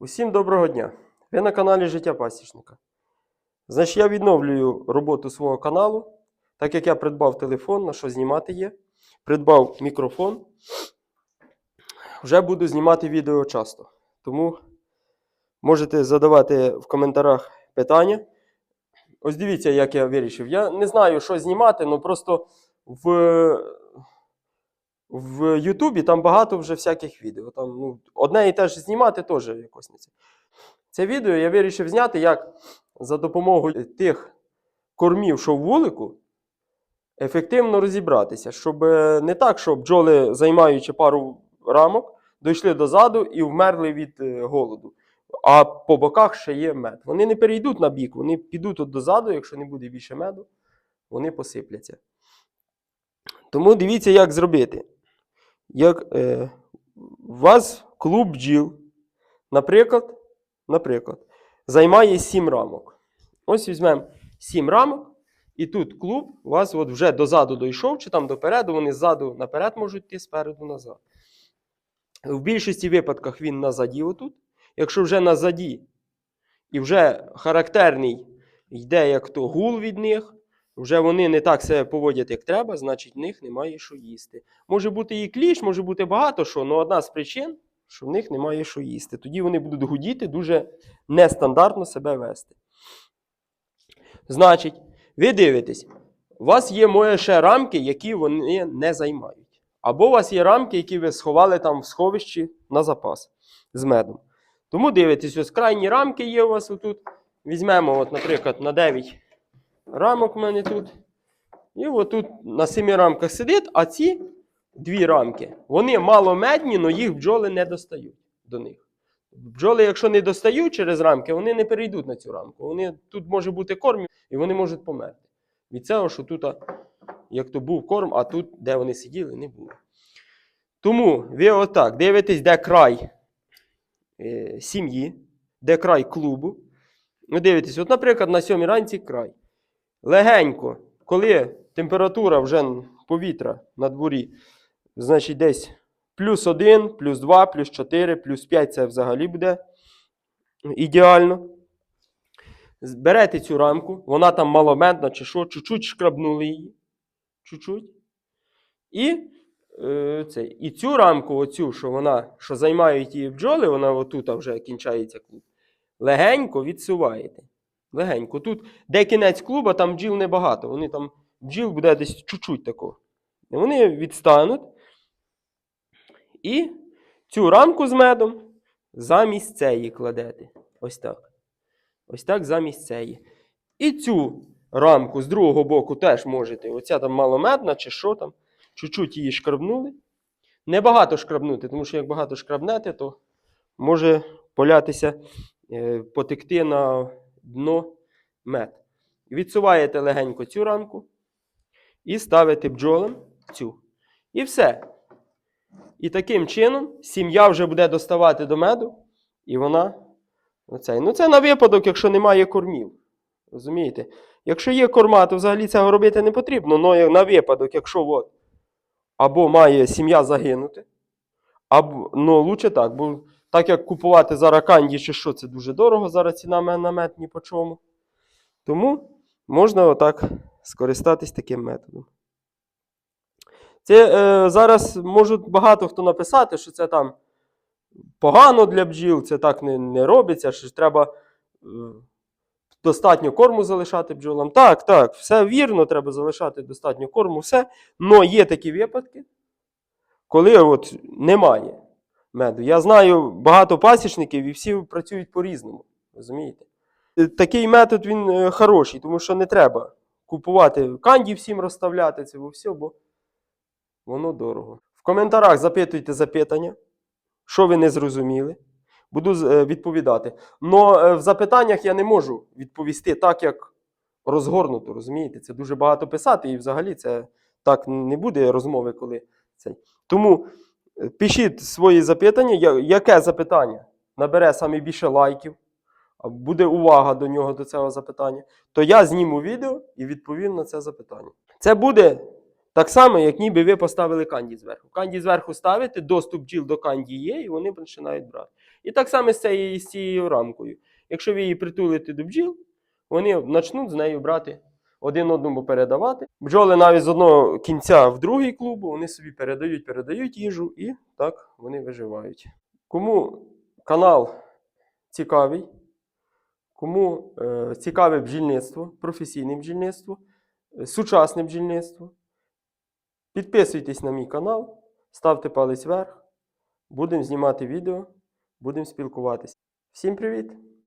Усім доброго дня! Ви на каналі Життя Пасічника. Значить, я відновлюю роботу свого каналу, так як я придбав телефон, на що знімати є. Придбав мікрофон. Вже буду знімати відео часто. Тому можете задавати в коментарях питання. Ось дивіться, як я вирішив. Я не знаю, що знімати, але просто в, в Ютубі там багато вже всяких відео. Там, ну, одне і те ж знімати теж якось не це. Це відео я вирішив зняти, як за допомогою тих кормів, що в вулику, ефективно розібратися, щоб е, не так, щоб бджоли, займаючи пару рамок, дійшли дозаду і вмерли від е, голоду. А по боках ще є мед. Вони не перейдуть на бік, вони підуть от дозаду, якщо не буде більше меду, вони посипляться. Тому дивіться, як зробити. Як, е, вас клуб бджіл, наприклад, наприклад, займає 7 рамок. Ось візьмемо 7 рамок, і тут клуб у вас от вже дозаду дійшов, чи там допереду, вони ззаду наперед можуть йти, спереду назад. В більшості випадках він назаді отут. Якщо вже назаді і вже характерний йде як то гул від них, вже вони не так себе поводять, як треба, значить в них немає що їсти. Може бути і кліш, може бути багато що, але одна з причин, що в них немає що їсти. Тоді вони будуть гудіти, дуже нестандартно себе вести. Значить, ви дивитесь, у вас є моє ще рамки, які вони не займають. Або у вас є рамки, які ви сховали там в сховищі на запас з медом. Тому дивитесь, ось крайні рамки є у вас отут. Візьмемо, от, наприклад, на 9 рамок у мене тут. І отут на 7 рамках сидить, а ці дві рамки, вони маломедні, але їх бджоли не достають до них. Бджоли, якщо не достають через рамки, вони не перейдуть на цю рамку. Вони, тут може бути корм, і вони можуть померти. Від цього, що тут, як то був корм, а тут, де вони сиділи, не було. Тому ви отак дивитесь, де край е, сім'ї, де край клубу. Ви дивитесь, от, наприклад, на сьомій ранці край. Легенько, коли температура вже повітря на дворі, значить десь плюс 1, плюс 2, плюс 4, плюс 5 це взагалі буде ідеально. Берете цю рамку, вона там маломентна чи що, чуть-чуть шкрабнули її. Чуть-чуть. І, е, це, і цю рамку, оцю, що вона, що займають її бджоли, вона отут вже кінчається клуб. Легенько відсуваєте. Легенько. Тут, де кінець клуба, там бджіл небагато. Вони там, бджіл буде десь чуть-чуть такого. Вони відстануть. І цю рамку з медом замість цієї кладете. Ось так. Ось так замість цієї. І цю рамку з другого боку теж можете. Оця там маломедна чи що там. Чуть-чуть її шкрабнули. Небагато шкрабнути, тому що як багато шкрабнете, то може полятися, е, потекти на дно мед. Відсуваєте легенько цю рамку і ставите бджолам цю. І все. І таким чином сім'я вже буде доставати до меду, і вона. Оцей. Ну, це на випадок, якщо немає кормів. Розумієте? Якщо є корма, то взагалі цього робити не потрібно. Але на випадок, якщо от, або має сім'я загинути, або ну, лучше так, бо так як купувати зараз канді чи що, це дуже дорого, зараз ціна ме- на мед ні по чому. Тому можна отак скористатись таким методом. Це е, зараз можуть багато хто написати, що це там погано для бджіл, це так не, не робиться, що треба е, достатньо корму залишати бджолам. Так, так, все вірно, треба залишати достатньо корму, все. Але є такі випадки, коли от немає меду. Я знаю багато пасічників і всі працюють по-різному. Розумієте? Е, Такий метод він е, хороший, тому що не треба купувати канді всім розставляти це все, бо воно дорого. В коментарях запитуйте запитання, що ви не зрозуміли. Буду е, відповідати. Но в запитаннях я не можу відповісти так, як розгорнуто, розумієте? Це дуже багато писати, і взагалі це так не буде розмови, коли цей. Тому пишіть свої запитання. Яке запитання набере саме більше лайків, буде увага до нього, до цього запитання, то я зніму відео і відповім на це запитання. Це буде так само, як ніби ви поставили канді зверху. Канді зверху ставите, доступ бджіл до канді є, і вони починають брати. І так само з цією, з цією рамкою. Якщо ви її притулите до бджіл, вони почнуть з нею брати один одному передавати. Бджоли навіть з одного кінця в другий клуб, вони собі передають, передають їжу і так вони виживають. Кому канал цікавий, кому е, цікаве бджільництво, професійне бджільництво, е, сучасне бджільництво, підписуйтесь на мій канал, ставте палець вверх, будемо знімати відео, будемо спілкуватися. Всім привіт!